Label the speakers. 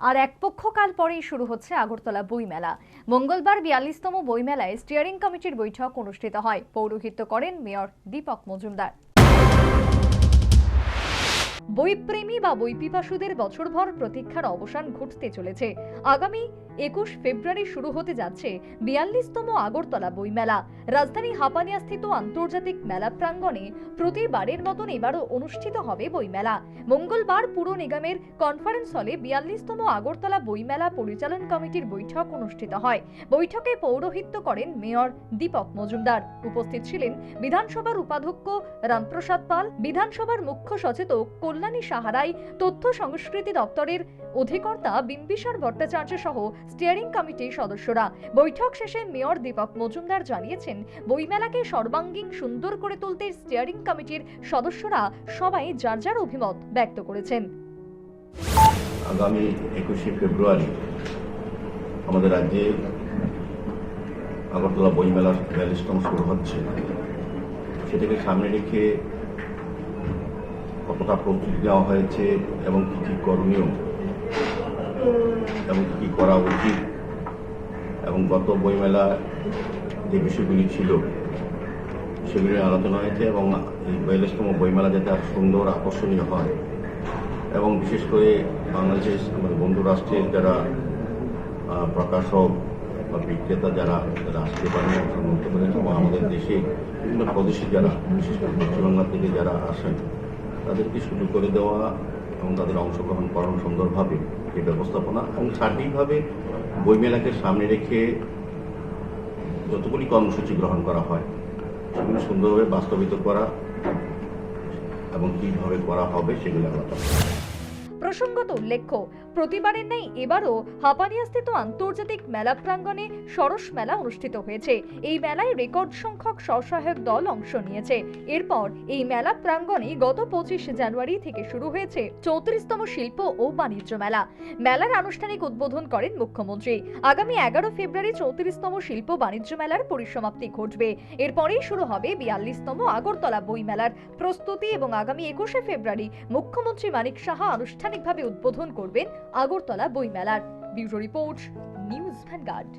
Speaker 1: আর এক পক্ষকাল পরেই শুরু হচ্ছে আগরতলা বইমেলা। মঙ্গলবার বিয়াল্লিশতম বইমেলায় স্টিয়ারিং কমিটির বৈঠক অনুষ্ঠিত হয়। পৌরোহিত্য করেন মেয়র দীপক মজুমদার। বইপ্রেমী বা বইপিপাসুদের বছরভর প্রতীক্ষার অবসান ঘটতে চলেছে। আগামী একুশ ফেব্রুয়ারি শুরু হতে যাচ্ছে বিয়াল্লিশতম আগরতলা বইমেলা। রাজধানী হাপানিয়াস্থিত আন্তর্জাতিক মেলা প্রাঙ্গণে প্রতিবারের মতন এবারও অনুষ্ঠিত হবে বইমেলা। মঙ্গলবার পুর নিগমের কনফারেন্স হলে বিয়াল্লিশতম আগরতলা বইমেলা পরিচালন কমিটির বৈঠক অনুষ্ঠিত হয়। বৈঠকে পৌরোহিত্য করেন মেয়র দীপক মজুমদার। উপস্থিত ছিলেন বিধানসভার উপাধ্যক্ষ রামপ্রসাদ পাল, বিধানসভার মুখ্য সচেতক কল্যাণী সাহারাই তথ্য সংস্কৃতি দপ্তরের অধিকর্তা বিম্বিসার ভট্টাচার্য সহ স্টিয়ারিং কমিটির সদস্যরা। বৈঠক শেষে মেয়র দীপক মজুমদার জানিয়েছেন, বইমেলাকে সর্বাঙ্গীন সুন্দর করে তুলতে স্টিয়ারিং কমিটির সদস্যরা সবাই যার যার অভিমত ব্যক্ত করেছেন।
Speaker 2: আগামী একুশে ফেব্রুয়ারি আমাদের রাজ্যে আগরতলা বইমেলার বিয়াল্লিশতম শুরু হচ্ছে। সেটাকে সামনে রেখে কতটা প্রস্তুতি নেওয়া হয়েছে এবং কী কী করণীয়? এবং কী করা উচিত? এবং গত বইমেলা যে বিষয়গুলি ছিল সেগুলি আলোচনা হয়েছে এবং এই বিয়াল্লিশতম বইমেলা যাতে আরও সুন্দর আকর্ষণীয় হয়। এবং বিশেষ করে বাংলাদেশের আমাদের বন্ধু রাষ্ট্রের যারা প্রকাশক বা বিক্রেতা যারা আসতে পারেন অংশগ্রহণ করতে পারেন এবং আমাদের দেশে বিভিন্ন প্রদেশে যারা বিশেষ করে পশ্চিমবাংলা থেকে যারা আসেন তাদেরকে সুযোগ করে দেওয়া এবং তাদের অংশগ্রহণ করানো সুন্দরভাবে এই ব্যবস্থাপনা এবং সার্বিকভাবে বইমেলাকে সামনে রেখে যতগুলি কর্মসূচি গ্রহণ করা হয়, সেগুলি সুন্দরভাবে বাস্তবিত করা এবং কীভাবে করা হবে সেগুলি আলাদা
Speaker 1: প্রসঙ্গত উল্লেখ্য প্রতিবারের নেই এবারও হাপানিয়াস্থিত আন্তর্জাতিক মেলা প্রাঙ্গণে সরস মেলা অনুষ্ঠিত হয়েছে। এই মেলায় রেকর্ড সংখ্যক স্বসহায়ক দল অংশ নিয়েছে। এরপর এই মেলা প্রাঙ্গণে গত পঁচিশ জানুয়ারি থেকে শুরু হয়েছে চৌত্রিশতম শিল্প ও বাণিজ্য মেলা। মেলার আনুষ্ঠানিক উদ্বোধন করেন মুখ্যমন্ত্রী। আগামী এগারো ফেব্রুয়ারি চৌত্রিশতম শিল্প বাণিজ্য মেলার পরিসমাপ্তি ঘটবে। এরপরেই শুরু হবে বিয়াল্লিশতম আগরতলা বই মেলার প্রস্তুতি এবং আগামী একুশে ফেব্রুয়ারি মুখ্যমন্ত্রী মানিক সাহা আনুষ্ঠানিকভাবে উদ্বোধন করবেন আগরতলা বইমেলার ব্যুরো রিপোর্ট নিউজ ভ্যানগার্ড।